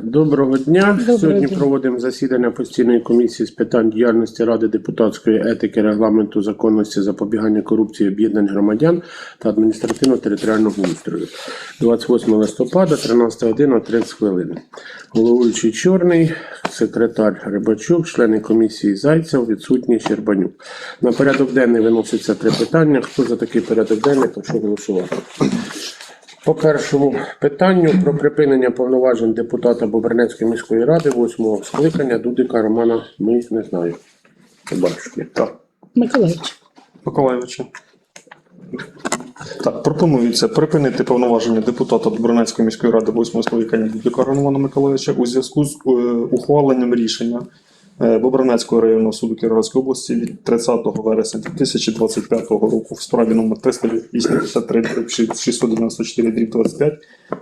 Доброго дня. Доброго Сьогодні дня. проводимо засідання постійної комісії з питань діяльності Ради депутатської етики, регламенту, законності, запобігання корупції, об'єднань громадян та адміністративно-територіального устрою. 28 листопада, 13 година, 30 хвилин. Головуючий Чорний, секретар Рибачук, члени комісії Зайцев, відсутній Щербанюк. На порядок денний виноситься три питання. Хто за такий порядок денний, прошу голосувати. По першому питанню про припинення повноважень депутата Бобернецької міської ради восьмого скликання Дудика Романа ми не знаю. Побачки. Так, Миколаївич. Миколаївичу. Так, пропонується припинити повноваження депутата Добронецької міської ради 8 скликання Дудика Романа Миколаївича у зв'язку з е, ухваленням рішення Бобронецького районного суду Кіровоградської області від 30 вересня 2025 року в справі номер 383 694 25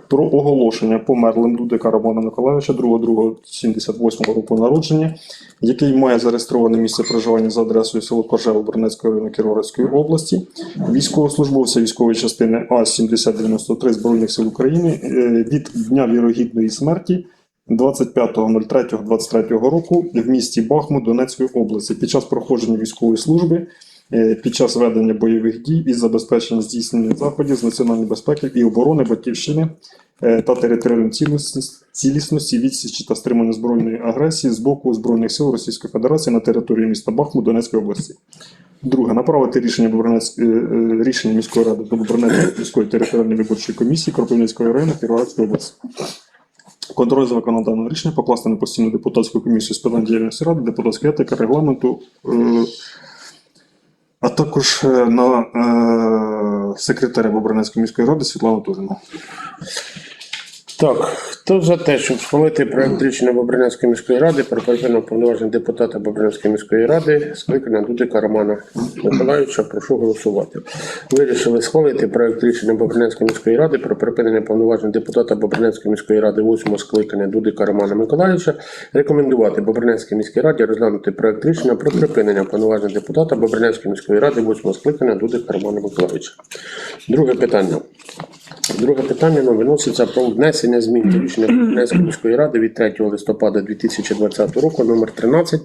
про оголошення померлим Дудика Романа Миколаївича 2.2.78 року народження, який має зареєстроване місце проживання за адресою село Коржево Бронецького району Кіровоградської області, військовослужбовця військової частини А-7093 Збройних сил України е, від дня вірогідної смерті 25.03.23 року в місті Бахмут Донецької області під час проходження військової служби, е, під час ведення бойових дій і забезпечення здійснення заходів з національної безпеки і оборони Батьківщини е, та територіальної цілісності, відсічі та стримання збройної агресії з боку Збройних сил Російської Федерації на території міста Бахмут Донецької області. Друге, направити рішення, е, рішення міської ради до Бобринецької міської територіальної виборчої комісії Кропивницького району Кіровоградської області. Контроль за виконанням рішення покласти на постійну депутатську комісію з питань діяльності ради, депутатської етики, регламенту, е, а також е, на е, секретаря Бобринецької міської ради Світлану Турину. Так, хто за те, щоб схвалити проект рішення Бобринецької міської ради про припинення повноважень депутата Бобринецької міської ради, скликання Дудика Романа Миколаївича, прошу голосувати. Вирішили схвалити проект рішення Бобринецької міської ради про припинення повноважень депутата Бобринецької міської ради восьмого скликання Дудика Романа Миколаївича, рекомендувати Бобринецькій міській раді розглянути проект рішення про припинення повноважень депутата Бобринецької міської ради восьмого скликання Дудика Романа Миколаївича. Друге питання. Друге питання нам виноситься про внесення змін до рішення Бобринецької міської ради від 3 листопада 2020 року номер 13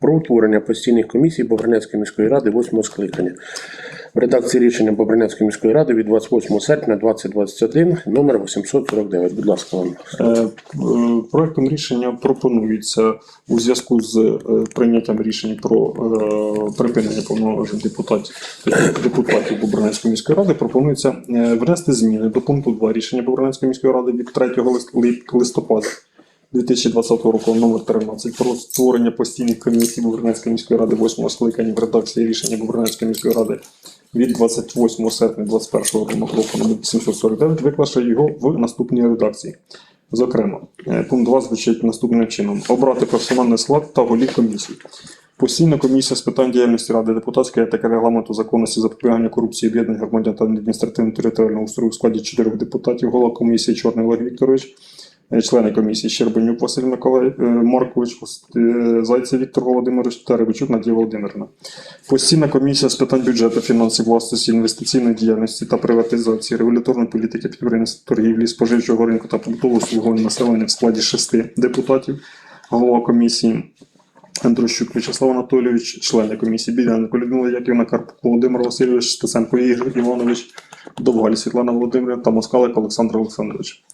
про утворення постійних комісій Бобринецької міської ради 8 скликання. Редакції рішення Бобринецької міської ради від 28 серпня 2021 номер 849. Будь ласка, вам. Е, е, Проектом рішення пропонується у зв'язку з е, прийняттям рішення про припинення повноважень депутатів депутатів Бобринецької міської ради. Пропонується внести зміни до пункту 2 рішення Бобринецької міської ради від 3 лист- листопада 2020 року номер 13 про створення постійних комісій Бобринецької міської ради 8 скликання в редакції рішення Бобринецької міської ради від 28 серпня 2021 року номер 849 виклавши його в наступній редакції. Зокрема, е, пункт 2 звучить наступним чином: обрати персональний склад та голів комісій. Постійна комісія з питань діяльності Ради депутатської етики, регламенту, законності, запобігання корупції, об'єднань громадян та адміністративно-територіального устрою у складі чотирьох депутатів, голова комісії Чорний Олег Вікторович, члени комісії Щербанюк Василь Миколай е, Маркович, е, Зайцев Віктор Володимирович та Надія Володимирівна. Постійна комісія з питань бюджету, фінансів, власності, інвестиційної діяльності та приватизації, регуляторної політики підприємництва, торгівлі, споживчого ринку та побутового обслуговування населення в складі шести депутатів, голова комісії Андрощук Вячеслав Анатолійович, члени комісії Білянко Людмила Яківна, Карпук Володимир Васильович, Стеценко Ігор Іванович, Довгаль Світлана Володимирівна та Москалик Олександр Олександрович.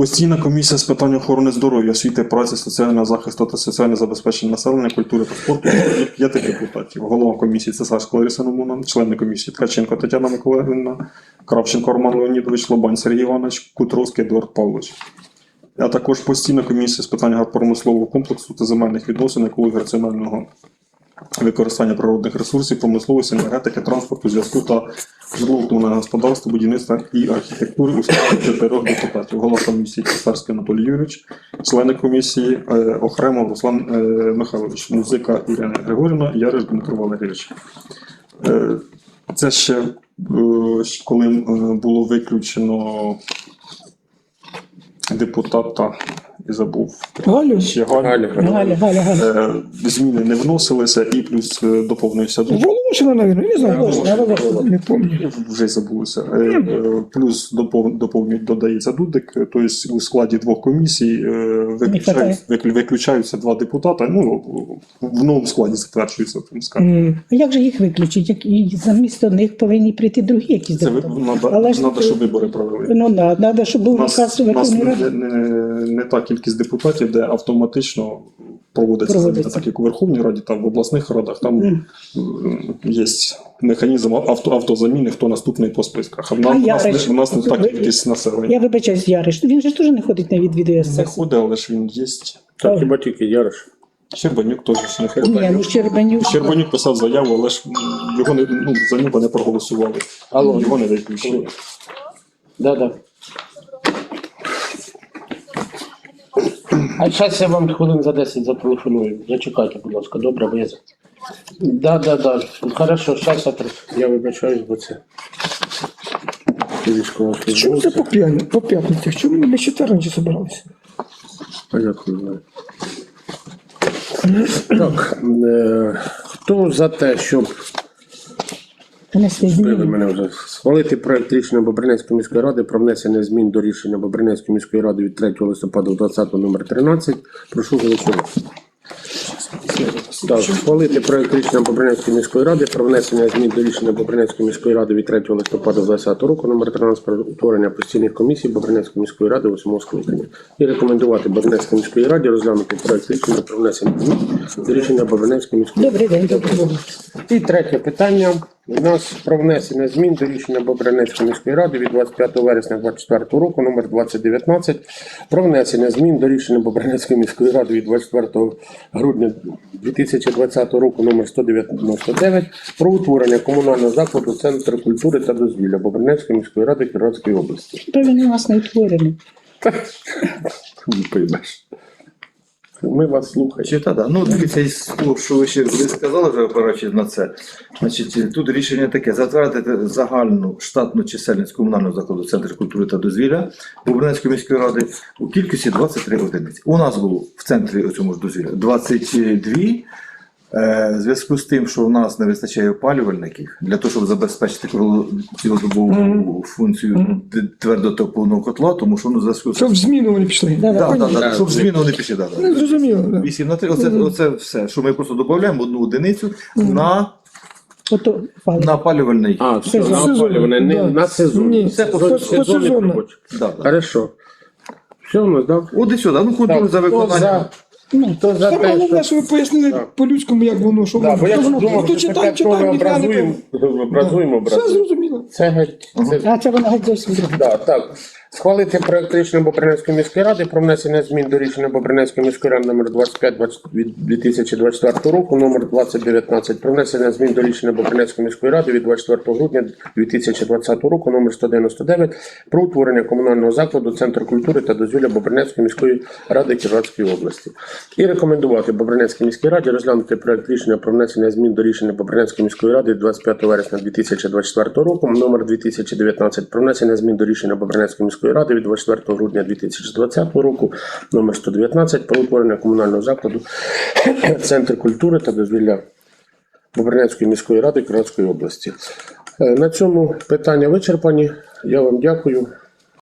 Постійна комісія з питань охорони здоров'я, освіти, праці, соціального захисту та соціального забезпечення населення, культури та спорту п'яти депутатів. Голова комісії Цесарська Лариса Номуна, члени комісії Ткаченко Тетяна Миколаївна, Кравченко Роман Леонідович, Лобань Сергій Іванович, Кутровський Едуард Павлович. А також постійна комісія з питань промислового комплексу та земельних відносин, екології раціонального використання природних ресурсів, промисловості, енергетики, транспорту, зв'язку та житлово-комунального господарства, будівництва і архітектури у складі чотирьох депутатів. Голова комісії Цесарський Анатолій Юрійович, члени комісії е, окремо Руслан е, Михайлович, музика Ірина Григорівна, Яриш Дмитро Валерійович. Е, Це ще коли було виключено депутата і забув. Галю? Ще Галю. Галя, Галя, Галя, Галя. Е, Зміни не вносилися, і плюс е, доповнився дуже. Волошина, наверное, не знаю. Волошина, Не помню. Вже забулося. Е, е, Плюс допов- доповнюють, додається Дудик, е, тобто у складі двох комісій е, виключаються два депутата. Ну, в новому складі затверджується, там скажімо. А як же їх виключити? Як і замість них повинні прийти другі якісь Це депутати? надо, Але надо, щоб вибори провели. Ну треба, щоб був наказ у нас Верховної не, Ради. не, не та кількість депутатів, де автоматично проводиться Проводиться. заміна, так як у Верховній Раді, там в обласних радах, там є механізм авто, автозаміни, хто наступний по списках. А в А нас, в нас, Яриш? не, в нас не та Ви- кількість населення. Я вибачаюсь, Яриш. Він же ж теж не ходить на відвідує Не ходить, але ж він є. Так, хіба тільки Яриш. Щербанюк теж не Ні, ну. Щербанюк. Щербанюк писав заяву, але ж його не, ну, за нього не проголосували. Алло. Його не виключили. Да, да. А зараз я вам хвилин за 10 зателефоную. Зачекайте, будь ласка, добре, бо я... за- Да, да, да. Хорошо, зараз я, тр- я вибачаюсь, бо це. Чому це по, п'яні- по п'ятницях? Чому ми ще раніше збиралися? Знаю. Так, е, хто за те, щоб Внесли мене вже. Схвалити проект рішення Бобринецької міської ради про внесення змін до рішення Бобринецької міської ради від 3 листопада 20 номер 13. Прошу голосувати. Так, схвалити проект рішення Бобринецької міської ради про внесення змін до рішення Бобринецької міської ради від 3 листопада 2020 року номер 13 про утворення постійних комісій Бобринецької міської ради 8 скликання. І рекомендувати Бобринецькій міської раді розглянути проект рішення про внесення змін до рішення Бобринецької міської ради. Добрий день, добрий день. І третє питання. У нас про внесення змін до рішення Бобринецької міської ради від 25 вересня 2024 року, номер 2019, про внесення змін до рішення Бобринецької міської ради від 24 грудня 2020 року, номер 199, про утворення комунального закладу Центру культури та дозвілля Бобринецької міської ради Кіровської області. То він у нас не утворений. Ми вас слухаємо. Чи та да. Ну, дивіться, із того, що ви ще ви сказали вже опираючись на це. Значить, тут рішення таке: затвердити загальну штатну чисельність комунального закладу Центр культури та дозвілля Бобринецької міської ради у кількості 23 одиниці. У нас було в центрі у цьому ж дозвілля 22. Е, В зв'язку з тим, що в нас не вистачає опалювальників для того, щоб забезпечити цілодобову функцію д- твердотопливного котла, тому що ну, в зв'язку Щоб в зміну вони пішли. Да, Да, да, да, Да, щоб зміни вони пішли. Да, да. Не зрозуміло. да. 8 на 3, оце, оце все, що ми просто додаємо одну одиницю на, Ото на опалювальний. А, все, на Сезон. опалювання, не Да. на сезон. Ні, це по- сезонний посезонно. робочий. Да, да. Хорошо. Все у нас, да? От і сюди, ну контроль за за, Ну, хто за Саме те, головне, що... що ви пояснили Так. по-людському, як воно, що Да, воно. бо я Що думав, що читаємо, таке, коли читаємо, ніхрена не образуємо, пойму. образуємо, Все образуємо. зрозуміло. Це геть, це а це воно геть зовсім друге. Да, так. Схвалити проект рішення Бобринецької міської ради про внесення змін до рішення Бобринецької міської ради номер 25 20 від 2024 року, номер 2019, про внесення змін до рішення Бобринецької міської ради від 24 грудня 2020 року, номер 199, про утворення комунального закладу Центр культури та дозвілля Бобринецької міської ради Кіровської області. І рекомендувати Бобринецькій міській раді розглянути проект рішення про внесення змін до рішення Бобринецької міської ради від 25 вересня 2024 року, номер 2019, про внесення змін до рішення Бобринецької міської ради від 24 грудня 2020 року, номер 119, про утворення комунального закладу Центр культури та дозвілля Бобринецької міської ради Кіровської області. Е, На цьому питання вичерпані. Я вам дякую.